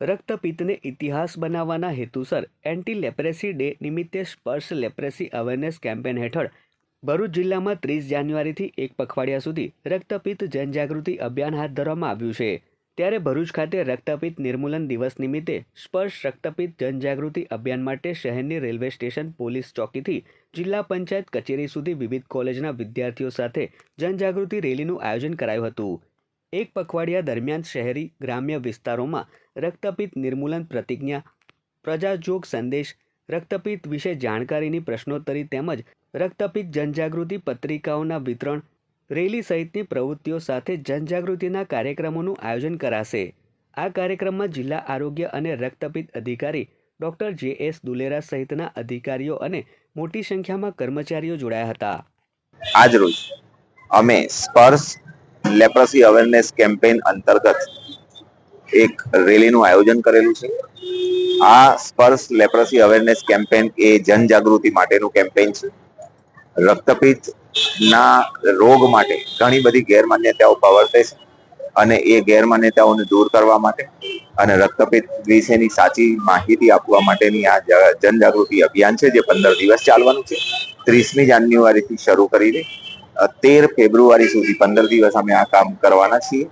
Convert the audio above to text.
રક્તપિત્તને ઇતિહાસ બનાવવાના હેતુસર એન્ટી લેપ્રેસી ડે નિમિત્તે સ્પર્શ લેપ્રેસી અવેરનેસ કેમ્પેન હેઠળ ભરૂચ જિલ્લામાં ત્રીસ જાન્યુઆરીથી એક પખવાડિયા સુધી રક્તપિત્ત જનજાગૃતિ અભિયાન હાથ ધરવામાં આવ્યું છે. ત્યારે ભરૂચ ખાતે રક્તપિત્ત નિર્મૂલન દિવસ નિમિત્તે સ્પર્શ રક્તપિત્ત જનજાગૃતિ અભિયાન માટે શહેરની રેલવે સ્ટેશન પોલીસ ચોકીથી જિલ્લા પંચાયત કચેરી સુધી વિવિધ કોલેજના વિદ્યાર્થીઓ સાથે જનજાગૃતિ રેલીનું આયોજન કરાયું હતું. એક પખવાડિયા દરમિયાન શહેરી ગ્રામ્ય વિસ્તારોમાં રક્તપિત્ત નિર્મૂલન પ્રતિજ્ઞા, પ્રજાજોગ સંદેશ રક્તપિત્ત વિશે જાણકારીની પ્રશ્નોત્તરી તેમજ રક્તપિત્ત જનજાગૃતિ પત્રિકાઓના વિતરણ રેલી સહિતની પ્રવૃત્તિઓ સાથે જનજાગૃતિના કાર્યક્રમોનું આયોજન કરાશે. આ કાર્યક્રમમાં જિલ્લા આરોગ્ય અને રક્તપિત અધિકારી ડોક્ટર જે એસ દુલેરા સહિતના અધિકારીઓ અને મોટી સંખ્યામાં કર્મચારીઓ જોડાયા હતા. આજરોજ અમે સ્પર્શ લેપ્રસી અવેરનેસ કેમ્પેઇન અંતર્ગત એક રેલીનું આયોજન કરેલું છે. આ સ્પર્શ લેપ્રસી અવેરનેસ કેમ્પેઇન એ જનજાગૃતિ માટેનું કેમ્પેઇન છે. રક્તપિત્તના રોગ માટે ઘણી બધી ગેરમાન્યતાઓ પ્રવર્તે છે. અને એ ગેરમાન્યતાઓને દૂર કરવા માટે અને રક્તપિત વિશેની સાચી માહિતી આપવા માટેની આ જનજાગૃતિ અભિયાન છે, જે પંદર દિવસ ચાલવાનું છે. ત્રીસમી જાન્યુઆરીથી શરૂ કરીને તેર ફેબ્રુઆરી સુધી પંદર દિવસ અમે આ કામ કરવાના છીએ.